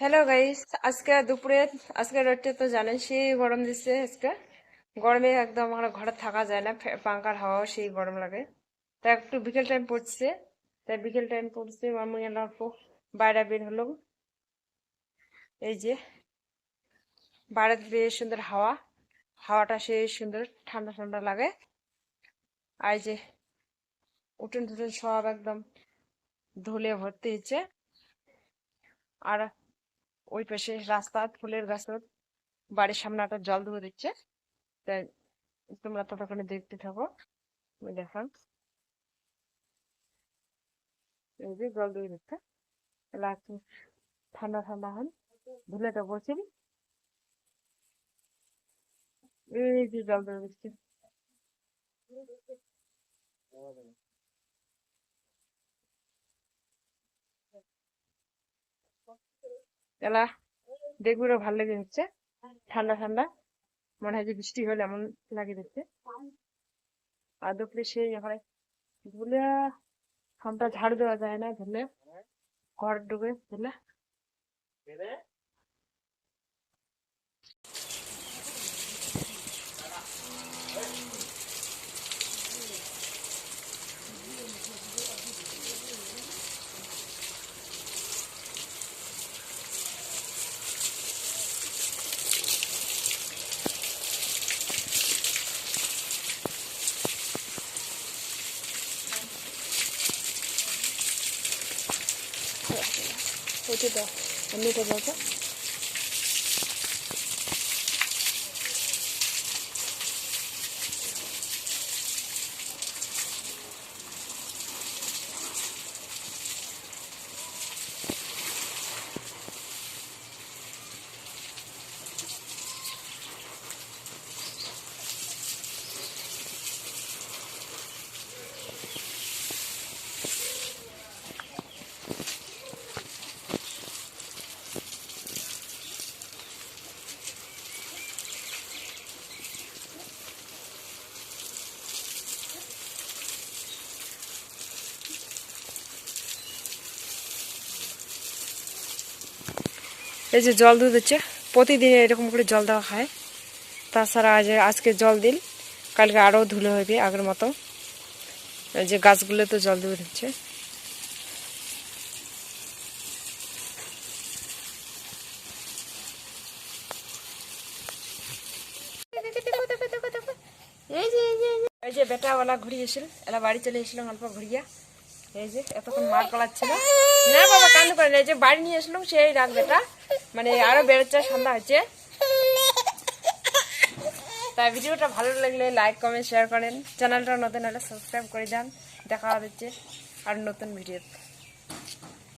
Hello guys আজকে দুপুরে, আজকে রোদটা তো জানেন, সেই গরম দিচ্ছে আজকে। গরমে একদম আমার ঘরে থাকা যায় না পাঙ্খার হাওয়াও সেই গরম লাগে। তা একটু বিকেল টাইম পড়ছে। তাই বিকেল টাইম পড়ছে, আমি অল্প বাইরে বের হলাম। এই যে বাইরে বেশ সুন্দর হাওয়া। হাওয়াটা সেই সুন্দর, ঠান্ডা ঠান্ডা লাগে। আর যে উঠোন টুটুন সব একদম ধুলে ভর্তি হচ্ছে আর ওই পাশে রাস্তা, ফুলের গাছ বাড়ির সামনে একটা জল ধুয়ে দিচ্ছে। তোমরা ততক্ষণে দেখতে থাকো। দেখান এই যে জল ধুয়ে দিচ্ছে। তাহলে ঠান্ডা ঠান্ডা হন। ধুলেটা বসে এই যে জল ধুয়ে দিচ্ছে। এলা দেখবি ভালো লেগে হচ্ছে। ঠান্ডা ঠান্ডা, মনে হয় যে বৃষ্টি হলে এমন লাগে দেখতে। আর দেখলে সেই এখানে ধুলে খামটা ঝাড় দেওয়া যায় না, ধুলে ঘর ঢুকে ধুলে। 어디다? 어디다 넣어? এই যে জল দুধ হচ্ছে, প্রতিদিন এরকম করে জল দেওয়া হয়। তাছাড়া আজ আজকে জল দিল কালকে আরও ধুলো হবে আগের মতো। যে গাছগুলো তো জল দিয়ে হচ্ছে। এই যে বেটাওয়ালা ঘুরি এসেছিল এলা বাড়ি চলে এসেছিলাম অল্প ঘুরিয়া। এই যে, এতক্ষণ না বাবা যে বাড়ি নিয়ে সেই মানে আরও সন্ধ্যা তাই ভিডিওটা ভালো লাগলে লাইক কমেন্ট শেয়ার করেন। চ্যানেলটা নতুন হলে সাবস্ক্রাইব করে দেন দেখা হচ্ছে আর নতুন ভিডিও